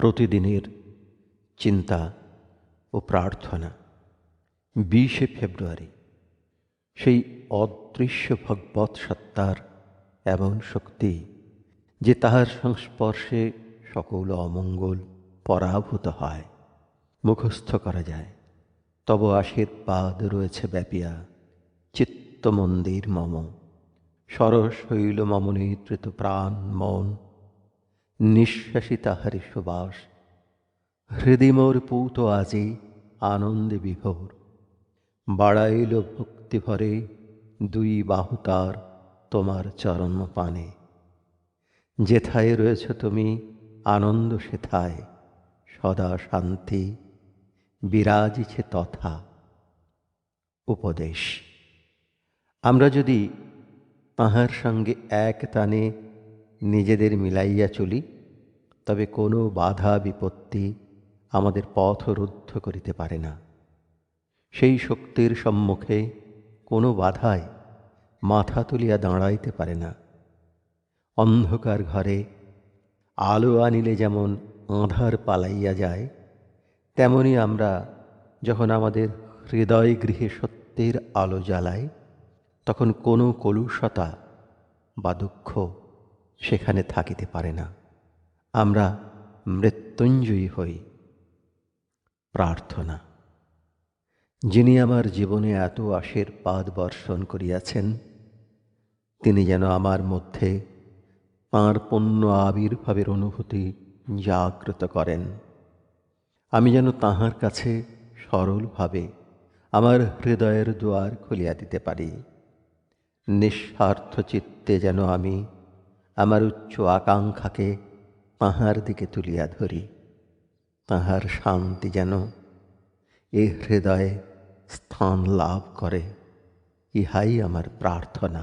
প্রতিদিনের চিন্তা ও প্রার্থনা। বিশে ফেব্রুয়ারি, সেই অদৃশ্য ভগবৎ সত্তার এমন শক্তি যে তাহার সংস্পর্শে সকল অমঙ্গল পরাভূত হয়, মুখস্থ করা যায়। তব আশীর্বাদ রয়েছে ব্যাপিয়া, চিত্তমন্দির মম। সরস হইল মম নিদ্রিত প্রাণ, মন নিঃশ্বাসী তাহারি সুবাস হৃদি মোর পূত আজি আনন্দে বিভোর। বাড়াইল ভক্তি ভরে দুই বাহু তার তোমার চরণ পানে। যেথায় রয়েছ তুমি আনন্দ সেথায়, সদা শান্তি বিরাজিছে তথা। উপদেশ। আমরা যদি তাহার সঙ্গে এক টানে নিজেদের মিলাইয়া চলি, তবে কোনো বাধা বিপত্তি আমাদের পথ রুদ্ধ করিতে পারে না। সেই শক্তির সম্মুখে কোনো বাধায় মাথা তুলিয়া দাঁড়াইতে পারে না। অন্ধকার ঘরে আলো আনিলে যেমন আঁধার পালাইয়া যায়, তেমনি আমরা যখন আমাদের হৃদয় গৃহে সত্যের আলো জ্বালাই, তখন কোনো কলুষতা বা দুঃখ সেখানে থাকিতে পারে না। আমরা মৃত্যুঞ্জয়ী হই। প্রার্থনা। যিনি আমার জীবনে এত আশীর্বাদ বর্ষণ করিয়াছেন, তিনি যেন আমার মধ্যে তাঁর পণ্য আবির্ভাবের অনুভূতি জাগ্রত করেন। আমি যেন তাহার কাছে সরলভাবে আমার হৃদয়ের দুয়ার খুলিয়া দিতে পারি। নিঃস্বার্থ চিত্তে যেন আমি আমার উচ্চ আকাঙ্ক্ষাকে তাঁহার দিকে তুলিয়া ধরি। তাঁহার শান্তি যেন এ হৃদয়ে স্থান লাভ করে, ইহাই আমার প্রার্থনা।